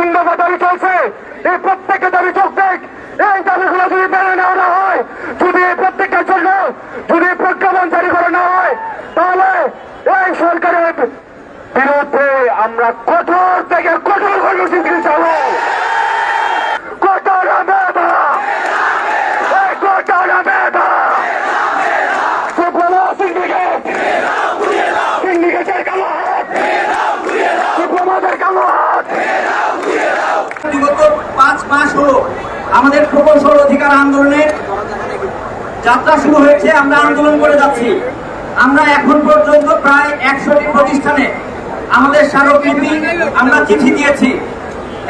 তিন দফা দাবি চলছে। এই প্রত্যেককে দাবি যোগ এই দাবিগুলো যদি মেনে নেওয়া না হয়, যদি এই প্রত্যেকের জন্য যদি প্রজ্ঞাপন জারি করে না হয়, তাহলে এই সরকারের বিরুদ্ধে আমরা কঠোর থেকে কঠোর কর্মসূচি চালু মাস হলো আমাদের প্রকৌশল অধিকার আন্দোলনের যাত্রা শুরু হয়েছে আমরা আন্দোলন করে যাচ্ছি। আমরা এখন পর্যন্ত প্রায় একশোটি প্রতিষ্ঠানে আমাদের স্মারকলিপি আমরা চিঠি দিয়েছি।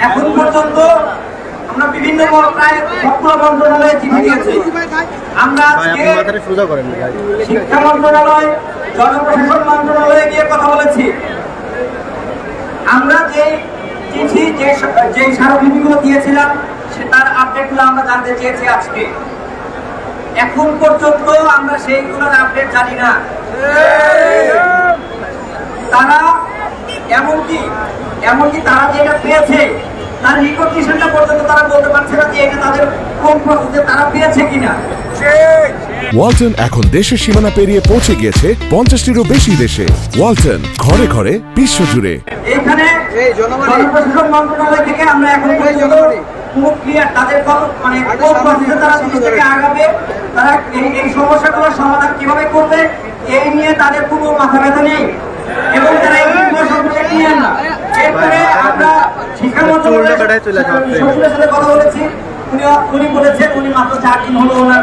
এখন পর্যন্ত আমরা বিভিন্ন প্রায় সবগুলো মন্ত্রণালয়ে চিঠি দিয়েছি। আমরা আজকে শিক্ষা মন্ত্রণালয় জনপ্রশাসন মন্ত্রণালয়ে গিয়ে কথা বলেছি। আমরা যে চিঠি যে যে স্মারকলিপিগুলো দিয়েছিলাম, সে তার আপডেটগুলো আমরা জানতে চেয়েছি আজকে। এখন পর্যন্ত আমরা সেইগুলোর আপডেট জানি না। তারা এমনকি এমনকি তারা যেটা পেয়েছে, তার রিকগনিশনটা পর্যন্ত তারা বলতে পারছে না যে এটা তাদের কোন প্রসেসে তারা পেয়েছে কিনা। ওয়ালটন এখন দেশের সীমানা পেরিয়ে পৌঁছে গিয়েছে পঞ্চাশটিরও বেশি দেশে। ওয়ালটন ঘরে ঘরে বিশ্বজুড়ে। এখানে থেকে আমরা এখন পর্যন্ত ক্লিয়ার তাদের মানে তারা জিনিস আগাবে। তারা এই এই সমস্যাগুলোর সমাধান কীভাবে করবে এই নিয়ে তাদের কোনো মাথা ব্যথা নেই। এবং তারা এই না। এরপরে আমরা সাথে কথা বলেছি। উনি উনি বলেছেন উনি মাত্র চার দিন হলো ওনার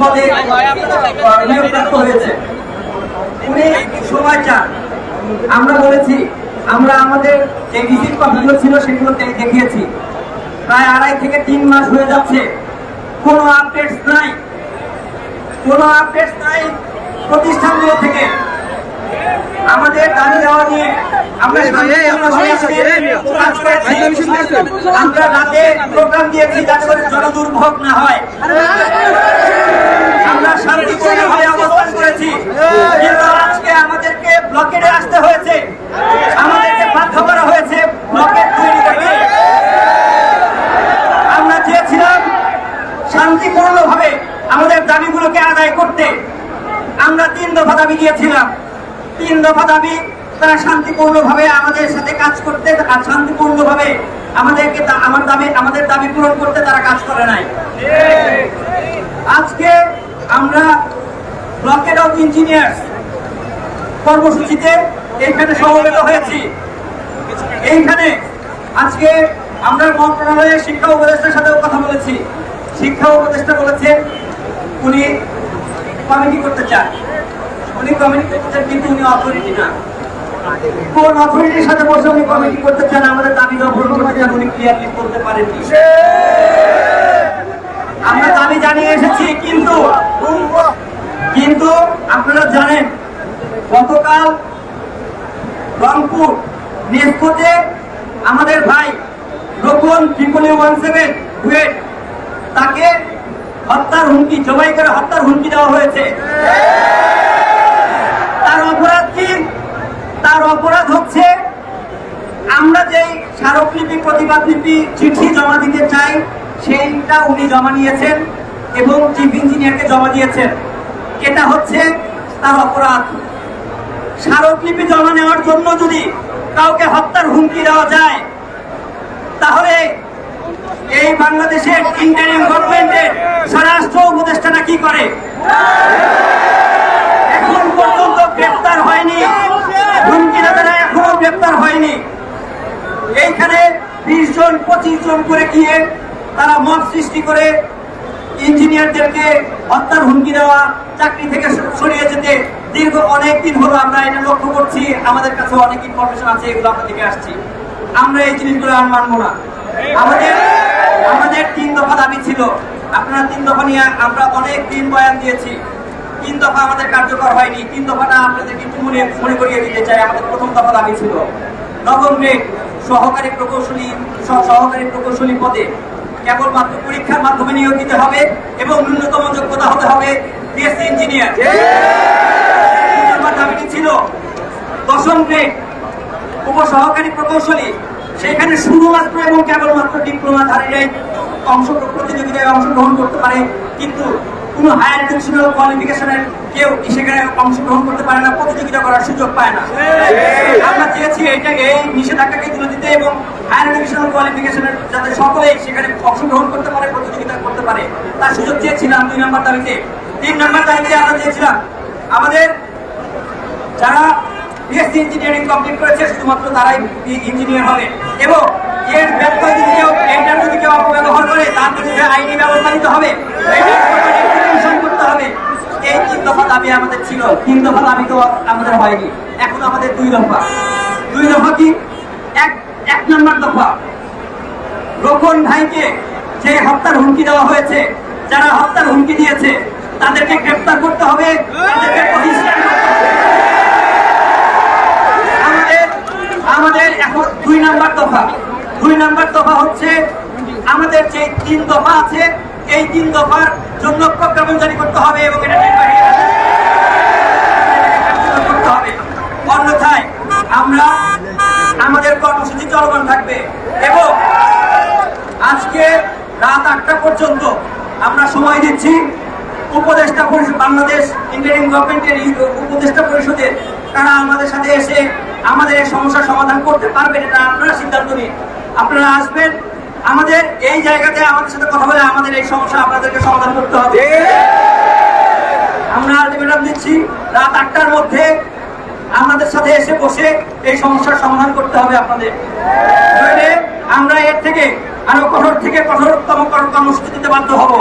পদে নিয়োগপ্রাপ্ত হয়েছে। উনি সময় চান। আমরা বলেছি, আমরা আমাদের যে ভিজিট কপিগুলো ছিল সেগুলো দেখিয়েছি। প্রায় আড়াই থেকে তিন মাস হয়ে যাচ্ছে। কোনো আপডেটস নাই। কোনো আপডেটস নাই প্রতিষ্ঠানগুলো থেকে। আমাদের দাবি দেওয়া নিয়ে আমরা রাতে প্রোগ্রাম দিয়েছি যাতে করে জনদুর্ভোগ না হয়। আমরা শান্তিপূর্ণভাবে অবস্থান করেছি। কিন্তু আজকে আমাদেরকে ব্লকেটে আসতে হয়েছে আমাদেরকে বাধ্য করা হয়েছে ব্লকেট তৈরি করতে আমরা চেয়েছিলাম শান্তিপূর্ণভাবে আমাদের দাবিগুলোকে আদায় করতে আমরা তিন দফা দাবি দিয়েছিলাম তিন দফা দাবি তারা শান্তিপূর্ণভাবে আমাদের সাথে কাজ করতে, আর শান্তিপূর্ণভাবে আমাদেরকে আমার দাবি আমাদের দাবি পূরণ করতে তারা কাজ করে নাই। আজকে আমরা ব্লকেট অফ ইঞ্জিনিয়ার্স কর্মসূচিতে এইখানে সমবেত হয়েছি। এইখানে আজকে আমরা মন্ত্রণালয়ের শিক্ষা উপদেষ্টার সাথেও কথা বলেছি। শিক্ষা উপদেষ্টা বলেছেন, উনি কমিটি করতে চান। উনি কমিটি করতে চান কিন্তু উনি অথরিটি না। কোন অথরিটির সাথে বসে উনি কমিটি করতে চান? আমাদের দাবি দেওয়া করতে চান উনি ক্লিয়ারলি করতে পারেননি। আমরা দাবি জানিয়ে এসেছি কিন্তু কিন্তু আপনারা জানেন গতকাল রংপুর নেস্কোতে আমাদের ভাই রোকন ট্রিপলি ওয়ান সেভেন ডুয়েট তাকে হত্যার হুমকি জবাই করে হত্যার হুমকি দেওয়া হয়েছে তার অপরাধ কি তার অপরাধ হচ্ছে, আমরা যেই স্মারকলিপি, প্রতিবাদলিপি চিঠি জমা দিতে চাই, সেইটা উনি জমা নিয়েছেন এবং চিফ ইঞ্জিনিয়ারকে জমা দিয়েছেন। এটা হচ্ছে তার অপরাধ। স্মারকলিপি জমা নেওয়ার জন্য যদি কাউকে হত্যার হুমকি দেওয়া যায়, তাহলে এই বাংলাদেশের ইন্টারিম গভর্নমেন্টের স্বরাষ্ট্র উপদেষ্টারা কি করে এখন পর্যন্ত গ্রেপ্তার হয়নি হুমকিদাতারা এখনও গ্রেপ্তার হয়নি এইখানে বিশ জন, পঁচিশ জন করে গিয়ে তারা মত সৃষ্টি করে ইঞ্জিনিয়ারদেরকে হত্যার হুমকি দেওয়া, চাকরি থেকে সরিয়ে যেতে। দীর্ঘ অনেক দিন হলো আমরা এটা লক্ষ্য করছি। আমাদের কাছে অনেক ইনফরমেশন আছে, এগুলো আমরা দেখে আসছি। আমরা এই জিনিসগুলো আর মানবো না। আমাদের আমাদের তিন দফা দাবি ছিল। আপনারা তিন দফা নিয়ে আমরা অনেক দিন বয়ান দিয়েছি। তিন দফা আমাদের কার্যকর হয়নি। তিন দফাটা আপনাদেরকে একটু মনে মনে করিয়ে দিতে চাই। আমাদের প্রথম দফা দাবি ছিল। নবম গ্রেড সহকারী প্রকৌশলী সহ- সহকারী প্রকৌশলী পদে কেবলমাত্র পরীক্ষার মাধ্যমে নিয়োগ দিতে হবে এবং ন্যূনতম যোগ্যতা হতে হবে বিএসসি ইঞ্জিনিয়ার। দাবিটি ছিল দশম গ্রেড উপসহকারী প্রকৌশলী। সেখানে শুধুমাত্র এবং কেবলমাত্র ডিপ্লোমাধারীরাই অংশ প্রতিযোগিতায় অংশগ্রহণ করতে পারে কিন্তু কোনো হায়ার এডুকেশনাল কোয়ালিফিকেশনের কেউ সেখানে অংশগ্রহণ করতে পারে না প্রতিযোগিতা করার সুযোগ পায় না। আমরা চেয়েছি এটাকে এই নিষেধাজ্ঞাকে তুলে দিতে এবং হায়ার এডুকেশনাল কোয়ালিফিকেশনের যাতে সকলেই সেখানে অংশগ্রহণ করতে পারে প্রতিযোগিতা করতে পারে তার সুযোগ চেয়েছিলাম দুই নম্বর দাবিতে তিন নম্বর দাবিতে আমরা চেয়েছিলাম আমাদের যারা বিএসসি ইঞ্জিনিয়ারিং কমপ্লিট করেছে শুধুমাত্র তারাই ইঞ্জিনিয়ার হবে এবং এর ব্যর্থ যদি কেউ এইটার যদি কেউ অপব্যবহার করে তার বিরুদ্ধে আইনি ব্যবস্থা নিতে হবে। এটার করতে হবে। এই তিন দফা দাবি আমাদের ছিল, তিন দফা দাবি তো আমাদের হয়নি। এখন আমাদের দুই দফা। দুই দফা কি? এক এক নম্বর দফা। রোকন ভাইকে যে হত্যার হুমকি দেওয়া হয়েছে, যারা হত্যার হুমকি দিয়েছে, তাদেরকে গ্রেপ্তার করতে হবে। আমাদের আমাদের এখন দুই নাম্বার দফা। দুই নাম্বার দফা হচ্ছে, আমাদের যে তিন দফা আছে এই তিন দফার জন্য প্রজ্ঞাপন জারি করতে হবে এবং এটা করতে অন্যথায় আমরা আমাদের কর্মসূচি চলমান থাকবে এবং আজকে রাত আটটা পর্যন্ত আমরা সময় দিচ্ছি উপদেষ্টা পরিষদ বাংলাদেশ ইন্টারিম গভর্নমেন্টের উপদেষ্টা পরিষদের। তারা আমাদের সাথে এসে আমাদের এই সমস্যার সমাধান করতে পারবেন এটা আপনারা সিদ্ধান্ত নিন। আপনারা আসবেন। আমাদের এই জায়গাতে আমাদের সাথে কথা বলে আমাদের এই সমস্যা আপনাদেরকে সমাধান করতে হবে। আমরা আলটিমেটাম দিচ্ছি রাত আটটার মধ্যে আমাদের সাথে এসে বসে এই সমস্যার সমাধান করতে হবে আপনাদের। আমরা এর থেকে আরও কঠোর থেকে কঠোরতম কর্ম- কর্মসূচি দিতে বাধ্য হব।